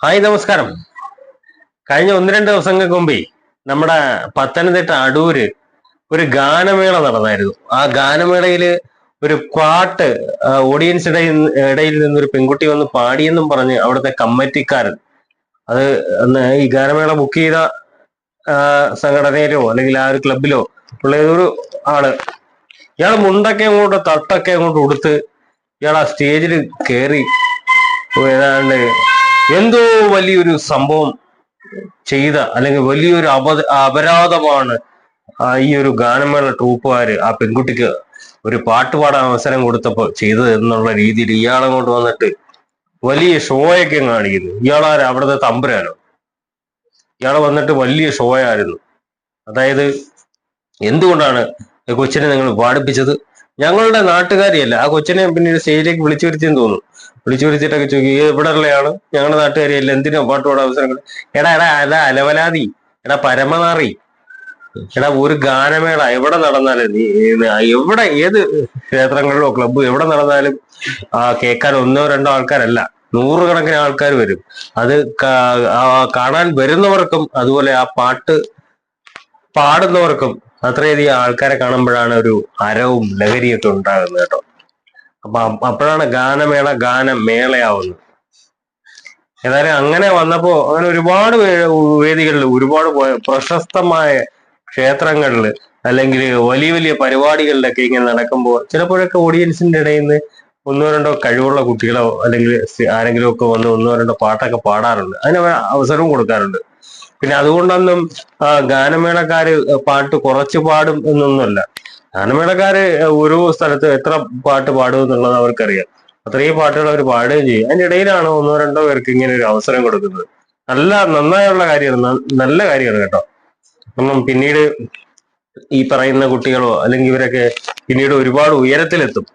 Hi നമസ്കാരം. കഴിഞ്ഞ ഒന്ന് രണ്ട് ദിവസങ്ങൾക്ക് മുമ്പേ നമ്മുടെ പത്തനംതിട്ട അടൂര് ഒരു ഗാനമേള നടന്നായിരുന്നു. ആ ഗാനമേളയിൽ ഒരു പാട്ട് ഓഡിയൻസ് ഇടയിൽ ഇടയിൽ ഒരു പെൺകുട്ടി വന്ന് പാടിയെന്നും പറഞ്ഞ് അവിടുത്തെ കമ്മിറ്റിക്കാരൻ അത് ഈ ഗാനമേള ബുക്ക് ചെയ്ത സംഘടനയിലോ അല്ലെങ്കിൽ ആ ഒരു ക്ലബിലോ ഉള്ള ഒരു ആൾ. ഇയാൾ മുണ്ടൊക്കെ അങ്ങോട്ട് തട്ടൊക്കെ അങ്ങോട്ട് ഉടുത്ത് ഇയാൾ ആ സ്റ്റേജിൽ കയറി ഏതാണ്ട് എന്തോ വലിയൊരു സംഭവം ചെയ്ത അല്ലെങ്കിൽ വലിയൊരു അപ അപരാധമാണ് ഈ ഒരു ഗാനമേള ട്രൂപ്പുകാര് ആ പെൺകുട്ടിക്ക് ഒരു പാട്ട് പാടാൻ അവസരം കൊടുത്തപ്പോ ചെയ്തത് എന്നുള്ള രീതിയിൽ ഇയാളെ കൊണ്ട് വന്നിട്ട് വലിയ ഷോയൊക്കെ കാണിക്കുന്നു. ഇയാളാര അവിടുത്തെ തമ്പുരാനോ? ഇയാൾ വന്നിട്ട് വലിയ ഷോ ആയിരുന്നു. അതായത് എന്തുകൊണ്ടാണ് കൊച്ചിനെ നിങ്ങൾ പാടിപ്പിച്ചത് ഞങ്ങളുടെ നാട്ടുകാരിയല്ല. ആ കൊച്ചിനെ പിന്നീട് സ്റ്റേജിലേക്ക് വിളിച്ചു വരുത്തിയെന്ന് തോന്നുന്നു. വിളിച്ചു വിളിച്ചിട്ടൊക്കെ ചോദിക്കും "ഈ എവിടെ ഉള്ളയാണ് ഞങ്ങളുടെ നാട്ടുകാരിയല്ല എന്തിനാ പാടാൻ അവസരം കൊടു-" എടാ എടാ അതാ അലവലാതി എടാ പരമനാറി എടാ ഒരു ഗാനമേള എവിടെ നടന്നാലും നീ എവിടെ ഏത് ക്ഷേത്രങ്ങളിലോ ക്ലബ്ബ് എവിടെ നടന്നാലും ആ കേൾക്കാൻ ഒന്നോ രണ്ടോ ആൾക്കാരല്ല നൂറുകണക്കിന് ആൾക്കാർ വരും. അത് കാണാൻ വരുന്നവർക്കും അതുപോലെ ആ പാട്ട് പാടുന്നവർക്കും അത്രയധികം ആൾക്കാരെ കാണുമ്പോഴാണ് ഒരു ഹരവും ലഹരിയൊക്കെ ഉണ്ടാകുന്നത് കേട്ടോ. അപ്പൊ അപ്പോഴാണ് ഗാനമേള ഗാനമേളയാവുന്നത്. ഏതായാലും അങ്ങനെ വന്നപ്പോ അങ്ങനെ ഒരുപാട് വേദികളിൽ ഒരുപാട് പ്രശസ്തമായ ക്ഷേത്രങ്ങളിൽ അല്ലെങ്കിൽ വലിയ വലിയ പരിപാടികളിലൊക്കെ ഇങ്ങനെ നടക്കുമ്പോൾ ചിലപ്പോഴൊക്കെ ഓഡിയൻസിന്റെ ഇടയിൽ നിന്ന് ഒന്നോ രണ്ടോ കഴിവുള്ള കുട്ടികളോ അല്ലെങ്കിൽ ആരെങ്കിലും ഒക്കെ വന്ന് ഒന്നോ രണ്ടോ പാട്ടൊക്കെ പാടാറുണ്ട്. അതിന് അവ- അവസരവും കൊടുക്കാറുണ്ട്. പിന്നെ അതുകൊണ്ടൊന്നും ഗാനമേളക്കാര് പാട്ട് കുറച്ച് പാടും എന്നൊന്നുമല്ല. ഗാനമേളക്കാര് ഒരു സ്ഥലത്ത് എത്ര പാട്ട് പാടും എന്നുള്ളത് അവർക്കറിയാം. അത്രയും പാട്ടുകൾ അവർ പാടുകയും ചെയ്യും. അതിന്റെ ഇടയിലാണ് ഒന്നോ രണ്ടോ പേർക്ക് ഇങ്ങനെ ഒരു അവസരം കൊടുക്കുന്നത്. നല്ല നന്നായുള്ള കാര്യമാണ്. നല്ല കാര്യമാണ് കേട്ടോ. ഒന്നും പിന്നീട് ഈ പറയുന്ന കുട്ടികളോ അല്ലെങ്കിൽ ഇവരൊക്കെ പിന്നീട് ഒരുപാട് ഉയരത്തിലെത്തും.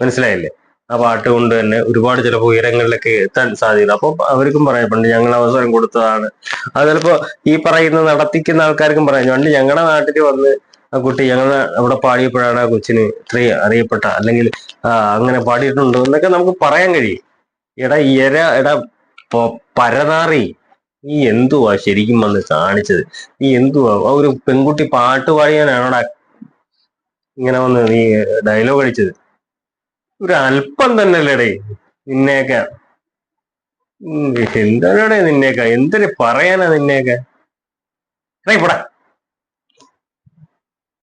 മനസ്സിലായില്ലേ? ആ പാട്ട് കൊണ്ട് തന്നെ ഒരുപാട് ചിലപ്പോൾ ഉയരങ്ങളിലൊക്കെ എത്താൻ സാധ്യത. അപ്പൊ അവർക്കും പറയാം പണ്ട് ഞങ്ങൾ അവസരം കൊടുത്തതാണ്. അത് ചിലപ്പോ ഈ പറയുന്ന നടത്തിക്കുന്ന ആൾക്കാർക്കും പറയാം. പണ്ട് ഞങ്ങളുടെ നാട്ടിൽ വന്ന് ആ കുട്ടി ഞങ്ങൾ അവിടെ പാടിയപ്പോഴാണ് ആ കൊച്ചിന് ഇത്രയും അറിയപ്പെട്ട. അല്ലെങ്കിൽ അങ്ങനെ പാടിയിട്ടുണ്ട് എന്നൊക്കെ നമുക്ക് പറയാൻ കഴിയും. എടാ ഇര എടാ പരതാറി നീ എന്തുവാ ശരിക്കും വന്ന് കാണിച്ചത്? നീ എന്തുവാ? ഒരു പെൺകുട്ടി പാട്ട് പാടിയാനാണോടാ ഇങ്ങനെ വന്ന് നീ ഡയലോഗ് അടിച്ചത്? ഒരു അല്പം തന്നെ അല്ലേടേ നിന്നെയൊക്കെ എന്താണോടെ നിന്നേക്ക എന്തിനു പറയാനാ നിന്നെയൊക്കെ? ഇവിടെ.